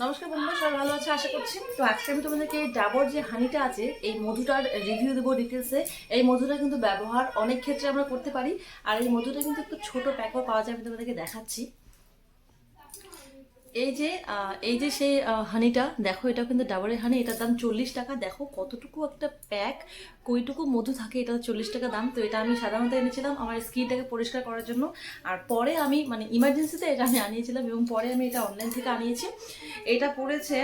নমস্কার বন্ধুরা, সবাই ভালো আছে আশা করছি। তো আজকে আমি তোমাদেরকে এই ডাবর যে হানিটা আছে, এই মধুটার রিভিউ দেবো ডিটেলসে এই মধুটা কিন্তু ব্যবহার অনেক ক্ষেত্রে আমরা করতে পারি, আর এই মধুটা কিন্তু একটু ছোট প্যাকও পাওয়া যায়, আমি তোমাদেরকে দেখাচ্ছি। এই যে এই যে সেই হানিটা দেখো এটা কিন্তু ডাবরের হানি এটার দাম চল্লিশ টাকা। দেখো কতটুকু একটা প্যাক কইটুকু মধু থাকে এটা চল্লিশ টাকা দাম। তো এটা আমি সাধারণত এনেছিলাম আমার স্কিনটাকে পরিষ্কার করার জন্য। আর পরে আমি মানে ইমার্জেন্সিতে এটা আমি আনিয়েছিলাম এবং পরে আমি এটা অনলাইন থেকে আনিয়েছি। এটা পড়েছে,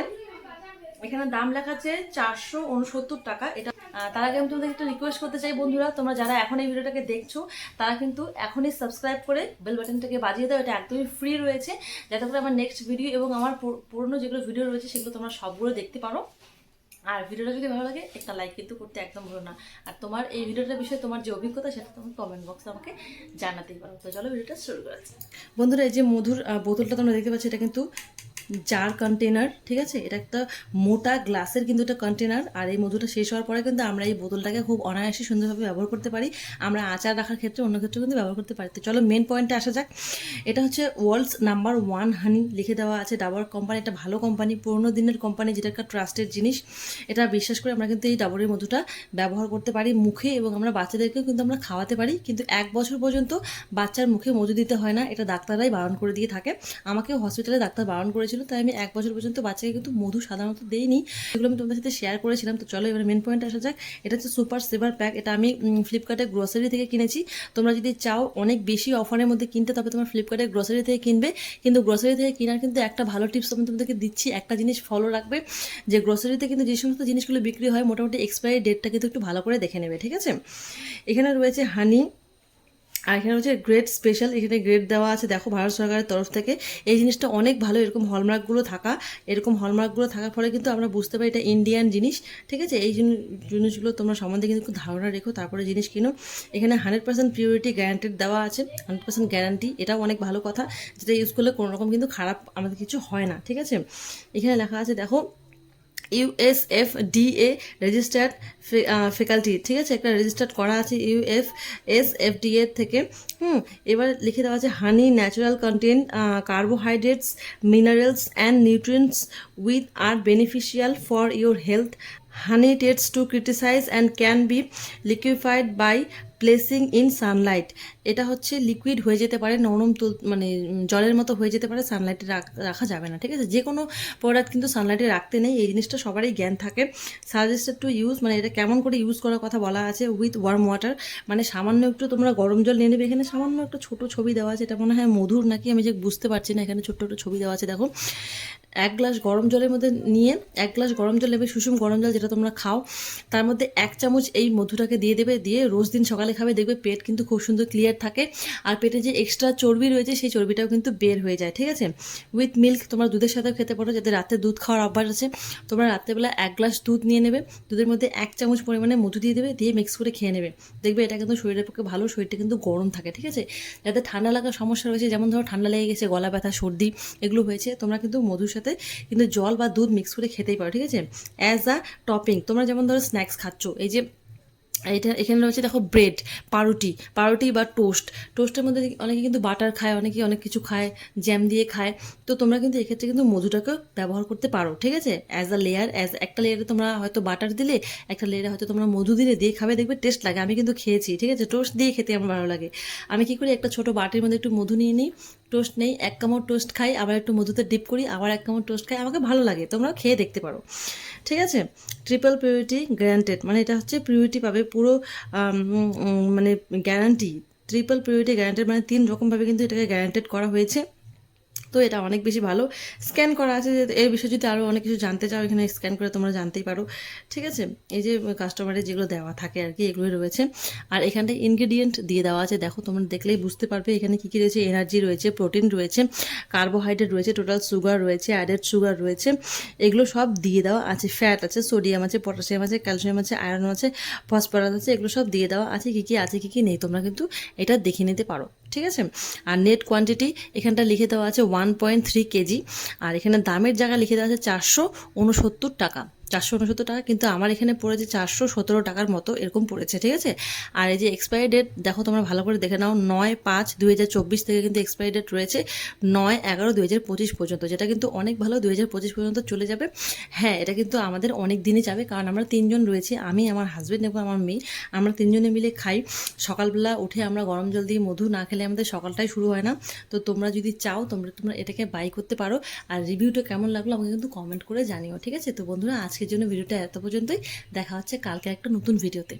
এখানে দাম লেখা আছে চারশো উনসত্তর টাকা। এটা তার আগে আমি তোমাদের একটা রিকোয়েস্ট করতে চাই বন্ধুরা, তোমরা যারা এখন এই ভিডিওটাকে দেখছ, তারা কিন্তু এখনই সাবস্ক্রাইব করে বেল বাটনটাকে বাজিয়ে দাও, এটা একদমই ফ্রি রয়েছে, যাতে করে আমার নেক্সট ভিডিও এবং আমার পুর- পুরনো যেগুলো ভিডিও রয়েছে, সেগুলো তোমরা সবগুলো দেখতে পারো। আর ভিডিওটা যদি ভালো লাগে, একটা লাইক কিন্তু করতে একদম ভুলো না। আর তোমার এই ভিডিওটার বিষয়ে তোমার যে অভিজ্ঞতা, সেটা তুমি কমেন্ট বক্সে আমাকে জানাতেই পারো। তো চলো, ভিডিওটা শুরু করা বন্ধুরা, এই যে মধুর বোতলটা তোমরা দেখতে পাচ্ছ, এটা কিন্তু জার কন্টেনার ঠিক আছে? এটা একটা মোটা গ্লাসের কিন্তু একটা কন্টেনার আর এই মধুটা শেষ হওয়ার পরে কিন্তু আমরা এই বোতলটাকে খুব অনায়াসে সুন্দরভাবে ব্যবহার করতে পারি। আমরা আচার রাখার ক্ষেত্রে অন্য ক্ষেত্রে কিন্তু ব্যবহার করতে পারি। তো চলো মেন পয়েন্টে আসা যাক। এটা হচ্ছে ওয়ার্ল্ডস নাম্বার ওয়ান হানি লিখে দেওয়া আছে ডাবর কোম্পানি একটা ভালো কোম্পানি পুরোনো দিনের কোম্পানি যেটা একটা ট্রাস্টেড জিনিস। এটা বিশ্বাস করে আমরা কিন্তু এই ডাবরের মধুটা ব্যবহার করতে পারি মুখে এবং আমরা বাচ্চাদেরকেও কিন্তু আমরা খাওয়াতে পারি। কিন্তু এক বছর পর্যন্ত বাচ্চার মুখে মধু দিতে হয় না, এটা ডাক্তাররাই বারণ করে দিয়ে থাকে। আমাকেও হসপিটালে ডাক্তার বারণ করেছিল। তাই আমি এক বছর পর্যন্ত বাচ্চাকে কিন্তু মধু সাধারণত দেইনি। এগুলো আমি তোমাদের সাথে শেয়ার করেছিলাম, তো চলো এবার মেন পয়েন্ট আসা যাক। এটা হচ্ছে সুপার সেভার প্যাক এটা আমি ফ্লিপকার্টে গ্রোসারি থেকে কিনেছি। তোমরা যদি চাও অনেক বেশি অফারের মধ্যে কিনতে, তবে তোমার ফ্লিপকার্টে গ্রোসারি থেকে কিনবে। কিন্তু গ্রোসারি থেকে কেনার কিন্তু একটা ভালো টিপস আমি তোমাদেরকে দিচ্ছি, একটা জিনিস ফলো রাখবে। যে গ্রোসারিতে কিন্তু যে সমস্ত জিনিসগুলো বিক্রি হয়, মোটামুটি এক্সপায়ারি ডেটটা কিন্তু একটু ভালো করে দেখে নেবে, ঠিক আছে? এখানে রয়েছে হানি আর এখানে হচ্ছে গ্রেড স্পেশাল এখানে গ্রেড দেওয়া আছে, দেখো ভারত সরকারের তরফ থেকে। এই জিনিসটা অনেক ভালো, এরকম হলমার্কগুলো থাকা, এরকম হলমার্কগুলো থাকার ফলে কিন্তু আমরা বুঝতে পারি এটা ইন্ডিয়ান জিনিস, ঠিক আছে? এই জিনিসগুলো তোমরা সম্বন্ধে কিন্তু ধারণা রেখো, তারপরে জিনিস কিনো। এখানে হান্ড্রেড পার্সেন্ট পিউরিটি গ্যারান্টেড দেওয়া আছে হান্ড্রেড পার্সেন্ট গ্যারান্টি এটাও অনেক ভালো কথা। যেটা ইউজ করলে কোনো রকম কিন্তু খারাপ আমাদের কিছু হয় না, ঠিক আছে? এখানে লেখা আছে, দেখো ইউএসএফ ডিএ রেজিস্টার্ড ফ্যাকাল্টি ঠিক আছে? একটা রেজিস্টার্ড করা আছে ইউএফ এস এফ থেকে। হুম, এবার লিখে দেওয়া আছে honey natural content carbohydrates minerals and nutrients with are beneficial for your health honey tends to crystallize and can be liquefied by placing in sunlight এটা হচ্ছে লিকুইড হয়ে যেতে পারে, নরম তুল মানে জলের মতো হয়ে যেতে পারে সানলাইটে রাখা যাবে না, ঠিক আছে? যে কোনো প্রোডাক্ট কিন্তু সানলাইটে রাখতে নেই, এই জিনিসটা সবারই জ্ঞান থাকে। সাজেস্টেড টু ইউজ মানে এটা কেমন করে ইউজ করার কথা বলা আছে উইথ ওয়ার্ম ওয়াটার মানে সামান্য একটু তোমরা গরম জল নিয়ে নেবে। এখানে সামান্য একটা ছোট ছবি দেওয়া আছে, এটা মনে হয় মধুর নাকি, আমি যে বুঝতে পারছি না, এখানে ছোট্ট একটা ছবি দেওয়া আছে, দেখো। এক গ্লাস গরম জলের মধ্যে নিয়ে এক গ্লাস গরম জল নেবে, সুষুম গরম জল যেটা তোমরা খাও। তার মধ্যে এক চামচ এই মধুটাকে দিয়ে দেবে, দিয়ে রোজ দিন সকালে খাবে, দেখবে পেট কিন্তু খুব সুন্দর ক্লিয়ার থাকে। আর পেটে যে এক্সট্রা চর্বি রয়েছে, সেই চর্বিটাও কিন্তু বের হয়ে যায়, ঠিক আছে? উইথ মিল্ক তোমরা দুধের সাথেও খেতে পারো, যাতে রাতে দুধ খাওয়ার অভ্যাস আছে। তোমরা রাত্রেবেলা এক গ্লাস দুধ নিয়ে নেবে, দুধের মধ্যে এক চামচ পরিমাণে মধু দিয়ে দেবে, দিয়ে মিক্স করে খেয়ে নেবে। দেখবে এটা কিন্তু শরীরের পক্ষে ভালো, শরীরটা কিন্তু গরম থাকে, ঠিক আছে? যাতে ঠান্ডা লাগার সমস্যা রয়েছে, যেমন ধরো ঠান্ডা লেগে গেছে, গলা ব্যথা, সর্দি, এগুলো হয়েছে, তোমরা কিন্তু মধুর সাথে কিন্তু জল বা দুধ মিক্স করে খেতেই পারো, ঠিক আছে? অ্যাজ আ টপিং তোমরা যেমন ধরো স্ন্যাক্স খাচ্ছ, এই যে এটা এখানে রয়েছে দেখো ব্রেড পাউরুটি পাউরুটি বা টোস্ট টোস্টের মধ্যে অনেকে কিন্তু বাটার খায়, অনেকে অনেক কিছু খায় জ্যাম দিয়ে খায়, তো তোমরা কিন্তু এক্ষেত্রে কিন্তু মধুটাকে ব্যবহার করতে পারো, ঠিক আছে? অ্যাজ আ লেয়ার অ্যাজ একটা লেয়ারে তোমরা হয়তো বাটার দিলে, একটা লেয়ারে হয়তো তোমরা মধু দিলে, দিয়ে খাবে, দেখবে টেস্ট লাগে, আমি কিন্তু খেয়েছি, ঠিক আছে? টোস্ট দিয়ে খেতে আমার ভালো লাগে। আমি কি করি, একটা ছোট বাটির মধ্যে একটু মধু নিয়ে নিই টোস্ট নেই, এক কামড় টোস্ট খাই, আবার একটু মধুতে ডিপ করি, আবার এক কামড় টোস্ট খাই, আমাকে ভালো লাগে, তোমরাও খেয়ে দেখতে পারো। ঠিক আছে? ট্রিপল পিউরিটি গ্যারান্টেড মানে এটা হচ্ছে পিউরিটি পাবে, পুরো মানে গ্যারান্টি ট্রিপল পিউরিটি গ্যারান্টেড মানে তিন রকমভাবে কিন্তু এটাকে গ্যারান্টেড করা হয়েছে। তো এটা অনেক বেশি ভালো। স্ক্যান করা আছে যে এর বিষয়ে যদি আরও অনেক কিছু জানতে চাও, এখানে স্ক্যান করে তোমরা জানতেই পারো। ঠিক আছে? এই যে কাস্টমারের যেগুলো দেওয়া থাকে আর কি, এগুলোই রয়েছে। আর এখানটায় ইনগ্রেডিয়েন্ট দিয়ে দেওয়া আছে। দেখো, তোমরা দেখলেই বুঝতে পারবে এখানে কী কী রয়েছে। এনার্জি রয়েছে প্রোটিন রয়েছে কার্বোহাইড্রেট রয়েছে টোটাল সুগার রয়েছে অ্যাডেড সুগার রয়েছে। এগুলো সব দিয়ে দেওয়া আছে। ফ্যাট আছে সোডিয়াম আছে পটাশিয়াম আছে ক্যালসিয়াম আছে আয়রন আছে ফসফরাস আছে, এগুলো সব দিয়ে দেওয়া আছে। কী কী আছে, কী কী নেই, তোমরা কিন্তু এটা দেখে নিতে পারো। ঠিক আছে? আর নেট কোয়ান্টিটি এখানটা লিখে দেওয়া আছে one point three K, G এখানে দামের জায়গা লিখে দেওয়া আছে চারশো উনসত্তর টাকা। চারশো উনসত্তর টাকা, কিন্তু আমার এখানে পড়েছে চারশো সতেরো টাকার মতো এরকম পড়েছে, ঠিক আছে? আর এই যে এক্সপায়ারি ডেট দেখো তোমরা ভালো করে দেখে নাও, নয় পাঁচ দুই হাজার চব্বিশ থেকে কিন্তু এক্সপায়ারি ডেট রয়েছে নয় এগারো দুই হাজার পঁচিশ পর্যন্ত, যেটা কিন্তু অনেক ভালো দুই হাজার পঁচিশ পর্যন্ত চলে যাবে। হ্যাঁ এটা কিন্তু আমাদের অনেক দিনই যাবে, কারণ আমরা তিনজন রয়েছি, আমি, আমার হাজব্যান্ড এবং আমার মেয়ে, আমরা তিনজনে মিলে খাই। সকালবেলা উঠে আমরা গরম জল দিয়ে মধু না খেলে আমাদের সকালটাই শুরু হয় না। তো তোমরা যদি চাও, তোমরা তোমরা এটাকে বাই করতে পারো, আর রিভিউটা কেমন লাগল আমাকে কিন্তু কমেন্ট করে জানিও, ঠিক আছে? তো বন্ধুরা আজকের জন্য ভিডিওটা এত পর্যন্তই। দেখা হচ্ছে কালকে একটা নতুন ভিডিওতে।